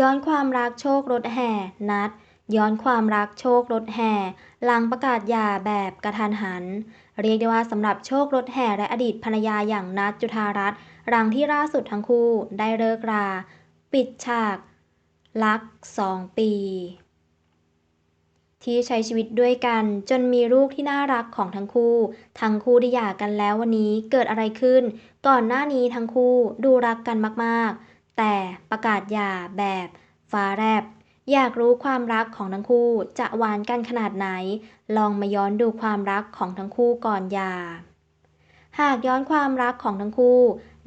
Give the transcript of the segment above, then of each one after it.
ย้อนความรักโชครถแห่ นัด ย้อนความรักโชครถแห่ หลังประกาศหย่าแบบกระทันหัน เรียกได้ว่าสำหรับโชครถแห่และอดีตภรรยาอย่างนัดจุธารัตน์หลังที่ล่าสุดทั้งคู่ได้เลิกรา ปิดฉาก รักสองปี ที่ใช้ชีวิตด้วยกันจนมีลูกที่น่ารักของทั้งคู่ ทั้งคู่ได้หย่ากันแล้ววันนี้เกิดอะไรขึ้น ก่อนหน้านี้ทั้งคู่ดูรักกันมากๆ แต่ประกาศหย่าแบบฟ้าแลบอยากรู้ความรักของทั้งคู่จะหวานกันขนาดไหน ลองมาย้อนดูความรักของทั้งคู่ก่อนหย่า หากย้อนความรักของทั้งคู่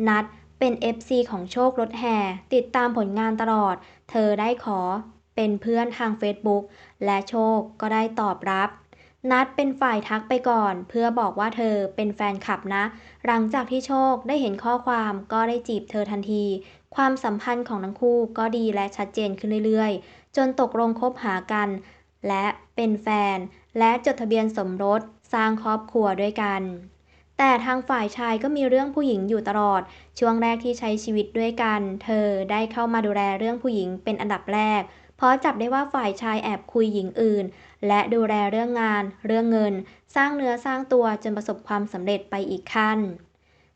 นัดเป็น FC ของโชครถแห่ติดตามผลงานตลอด เธอได้ขอเป็นเพื่อนทาง Facebook และโชคก็ได้ตอบรับ นัดเป็นฝ่ายทักไปก่อน เพื่อบอกว่าเธอเป็นแฟนคลับนะ หลังจากที่โชคได้เห็นข้อความก็ได้จีบเธอทันที ความสัมพันธ์ของทั้งคู่ก็ดีและชัดเจนขึ้นเรื่อยๆ จนตกลงคบหากัน และเป็นแฟน และจดทะเบียนสมรสสร้างครอบครัวด้วยกัน แต่ทางฝ่ายชายก็มีเรื่องผู้หญิงอยู่ตลอด ช่วงแรกที่ใช้ชีวิตด้วยกัน เธอได้เข้ามาดูแลเรื่องผู้หญิงเป็นอันดับแรก เพราะจับได้ว่าฝ่ายชายแอบคุยหญิงอื่น และดูแลเรื่องงาน เรื่องเงิน สร้างเนื้อสร้างตัวจนประสบความสำเร็จไปอีกขั้น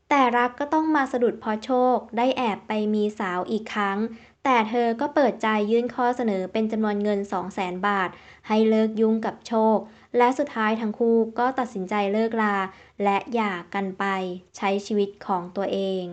แต่รักก็ต้องมาสะดุดเพราะโชค ได้แอบไปมีสาวอีกครั้ง แต่เธอก็เปิดใจยื่นข้อเสนอเป็นจำนวนเงิน 200,000บาท ให้เลิกยุ่งกับโชค และสุดท้ายทั้งคู่ก็ตัดสินใจเลิกลา และหย่ากันไป ใช้ชีวิตของตัวเอง